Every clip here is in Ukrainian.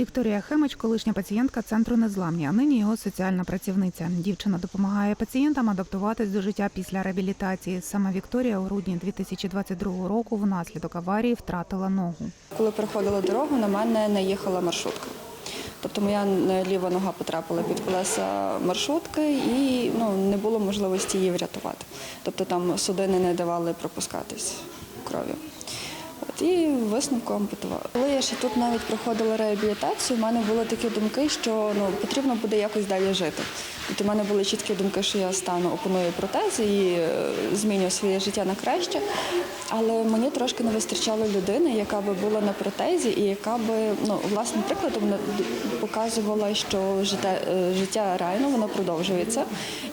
Вікторія Хемич, колишня пацієнтка центру незламні, а нині його соціальна працівниця. Дівчина допомагає пацієнтам адаптуватись до життя після реабілітації. Саме Вікторія у грудні 2022 року внаслідок аварії втратила ногу. Коли переходила дорогу, на мене наїхала маршрутка. Тобто моя ліва нога потрапила під колеса маршрутки і ну, не було можливості її врятувати. Тобто там судини не давали пропускатись кров'ю. І висновку ампутували. Коли я ще тут навіть проходила реабілітацію, в мене були такі думки, що ну, потрібно буде якось далі жити. Тобто в мене були чіткі думки, що я стану опоную протези і е, зміню своє життя на краще. Але мені трошки не вистачало людини, яка би була на протезі і яка би ну, власним прикладом показувала, що життя, е, життя реально воно продовжується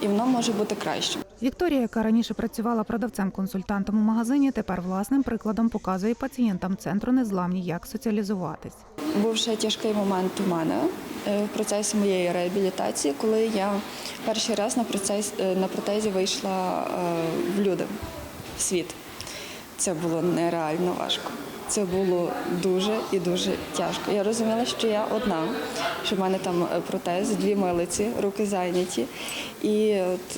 і воно може бути кращим. Вікторія, яка раніше працювала продавцем-консультантом у магазині, тепер власним прикладом показує пацієнтам центру незламні, як соціалізуватись. Був ще тяжкий момент у мене е, в процесі моєї реабілітації, коли я перший раз на процесі на протезі вийшла е, в люди, в світ. Це було нереально важко. Це було дуже і дуже тяжко. Я розуміла, що я одна, що в мене там е, протез, дві милиці, руки зайняті. І от,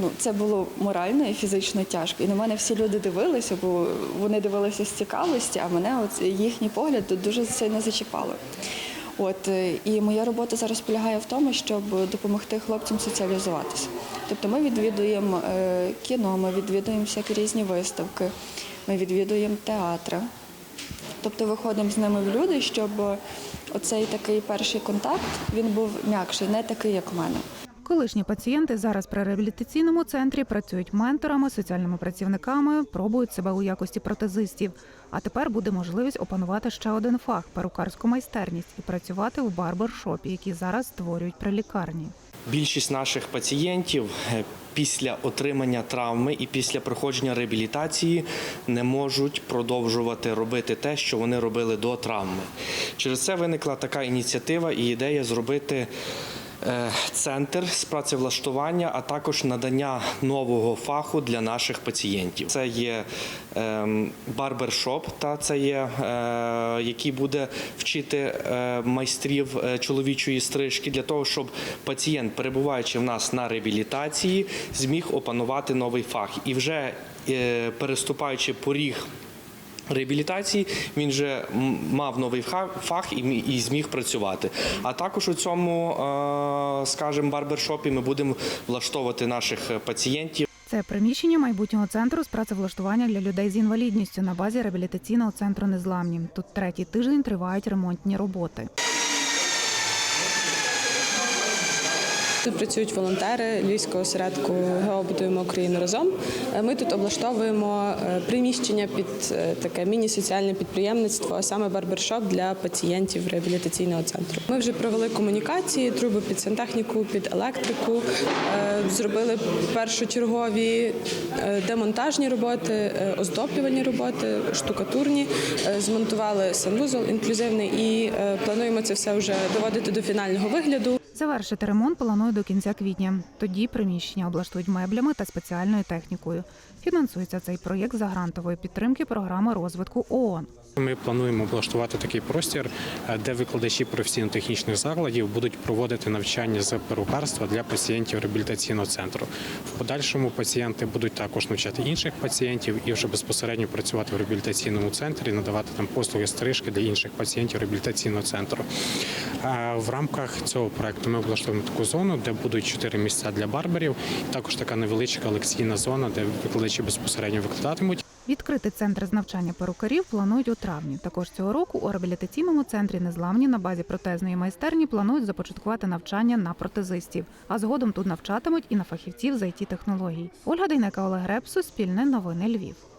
ну, це було морально і фізично тяжко. І на мене всі люди дивилися, бо вони дивилися з цікавості, а мене от їхній погляд дуже сильно зачіпало. От е, і моя робота зараз полягає в тому, щоб допомогти хлопцям соціалізуватися. Тобто ми відвідуємо е, кіно, ми відвідуємо всякі різні виставки, ми відвідуємо театри. Тобто виходимо з ними в люди, щоб оцей такий перший контакт він був м'якший, не такий, як в мене. Колишні пацієнти зараз при реабілітаційному центрі працюють менторами, соціальними працівниками, пробують себе у якості протезистів. А тепер буде можливість опанувати ще один фах перукарську майстерність і працювати в барбершопі, який зараз створюють при лікарні. Більшість наших пацієнтів е, після отримання травми і після проходження реабілітації не можуть продовжувати робити те, що вони робили до травми. Через це виникла така ініціатива і ідея зробити. Е, Центр з працевлаштування, а також надання нового фаху для наших пацієнтів. Це є ем, барбершоп, та це є, е, який буде вчити е, майстрів чоловічої стрижки для того, щоб пацієнт, перебуваючи в нас на реабілітації, зміг опанувати новий фах і вже переступаючи поріг. Реабілітації він вже мав новий фах і зміг працювати. А також у цьому, е, скажімо, барбершопі ми будемо влаштовувати наших е, пацієнтів. Це приміщення майбутнього центру з працевлаштування для людей з інвалідністю на базі реабілітаційного центру Незламні. Тут третій тиждень тривають ремонтні роботи. Тут працюють волонтери Львівського осередку Геобудуємо Україну разом. Е, Ми тут облаштовуємо е, приміщення під е, таке міні-соціальне підприємництво, а саме барбершоп для пацієнтів реабілітаційного центру. Ми вже провели комунікації, труби під сантехніку, під електрику, зробили першочергові демонтажні роботи, оздоблювальні роботи, штукатурні, змонтували санвузол інклюзивний і плануємо це все вже доводити до фінального вигляду. Завершити ремонт планують до кінця квітня. Тоді приміщення облаштують меблями та спеціальною технікою. Фінансується цей проєкт за грантової підтримки програми розвитку ООН. Ми плануємо облаштувати такий простір, е, де викладачі професійно-технічних закладів будуть проводити навчання з перукарства для пацієнтів реабілітаційного центру. В подальшому пацієнти будуть також навчати інших пацієнтів і вже безпосередньо працювати в реабілітаційному центрі, надавати там послуги стрижки для інших пацієнтів реабілітаційного центру. В рамках цього проекту ми облаштуємо таку зону, де будуть чотири місця для барберів, також така невеличка лекційна зона, де викладачі безпосередньо викладатимуть. Відкрити центр з навчання перукарів планують у травні. Також цього року у реабілітаційному центрі Незламні на базі протезної майстерні планують започаткувати навчання на протезистів. А згодом тут навчатимуть і на фахівців з it технологій. Ольга Дейнека, Олег Греб, Суспільне новини Львів.